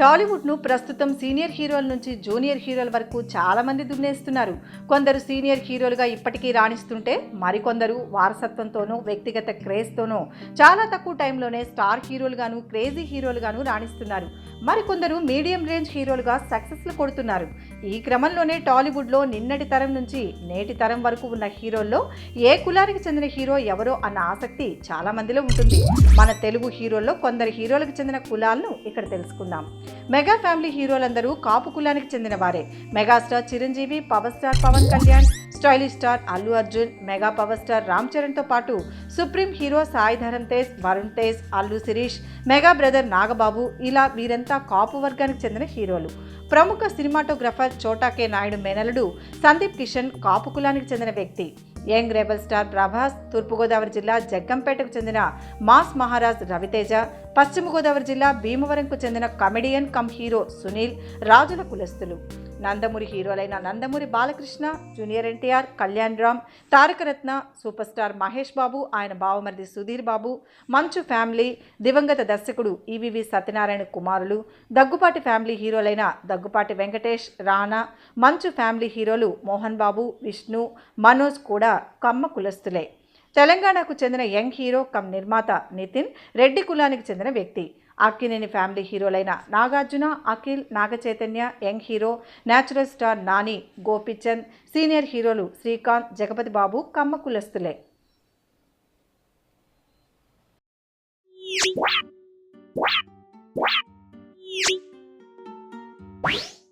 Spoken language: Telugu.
టాలీవుడ్ను ప్రస్తుతం సీనియర్ హీరోల నుంచి జూనియర్ హీరోల వరకు చాలామంది దున్నేస్తున్నారు. కొందరు సీనియర్ హీరోలుగా ఇప్పటికీ రాణిస్తుంటే మరికొందరు వారసత్వంతోనూ వ్యక్తిగత క్రేజ్తోనూ చాలా తక్కువ టైంలోనే స్టార్ హీరోలుగాను క్రేజీ హీరోలుగాను రాణిస్తున్నారు. మరికొందరు మీడియం రేంజ్ హీరోలుగా సక్సెస్లు కొడుతున్నారు. ఈ క్రమంలోనే టాలీవుడ్లో నిన్నటి తరం నుంచి నేటి తరం వరకు ఉన్న హీరోల్లో ఏ కులానికి చెందిన హీరో ఎవరో అన్న ఆసక్తి చాలామందిలో ఉంటుంది. మన తెలుగు హీరోల్లో కొందరు హీరోలకు చెందిన కులాలను ఇక్కడ తెలుసుకుందాం. మెగా ఫ్యామిలీ హీరోలందరూ కాపు కులానికి చెందిన వారే megastar Chiranjeevi power star Pawan Kalyan stylish star Allu Arjun mega power star Ram చరణ్తో పాటు supreme hero Sai Dharam Tej Varun Tej Allu Sirish mega brother Nagababu ఇలా వీరంతా కాపు వర్గానికి చెందిన హీరోలు. ప్రముఖ సినిమాటోగ్రఫర్ చోటాకే నాయుడు మేనలుడు సందీప్ కిషన్ కాపు కులానికి చెందిన వ్యక్తి. Young rebel star Prabhas Thoorpugodavari జిల్లా జగ్గంపేటకు చెందిన మాస్ మహారాజ్ రవితేజ పశ్చిమ గోదావరి జిల్లా భీమవరంకు చెందిన కమెడియన్ కమ్ హీరో సునీల్ రాజుల కులస్తులు. Nandamuri హీరోలైన Nandamuri Balakrishna junior NTR Kalyan Ram Tarakaratna super star Mahesh Babu ఆయన బావమరిది సుధీర్ బాబు మంచు ఫ్యామిలీ దివంగత దర్శకుడు ఈవివి సత్యనారాయణ కుమారులు దగ్గుపాటి ఫ్యామిలీ హీరోలైన దగ్గుపాటి వెంకటేష్ రానా మంచు ఫ్యామిలీ హీరోలు మోహన్ బాబు విష్ణు మనోజ్ కూడా కమ్మ కులస్తులే. తెలంగాణకు చెందిన యంగ్ హీరో కమ్ నిర్మాత నితిన్ రెడ్డి కులానికి చెందిన వ్యక్తి. Akkineni family హీరోలైన Nagarjuna Akhil Nagachaitanya young hero natural star Nani Gopichand senior హీరోలు శ్రీకాంత్ జగపతి బాబు కమ్మ కులస్తులే What?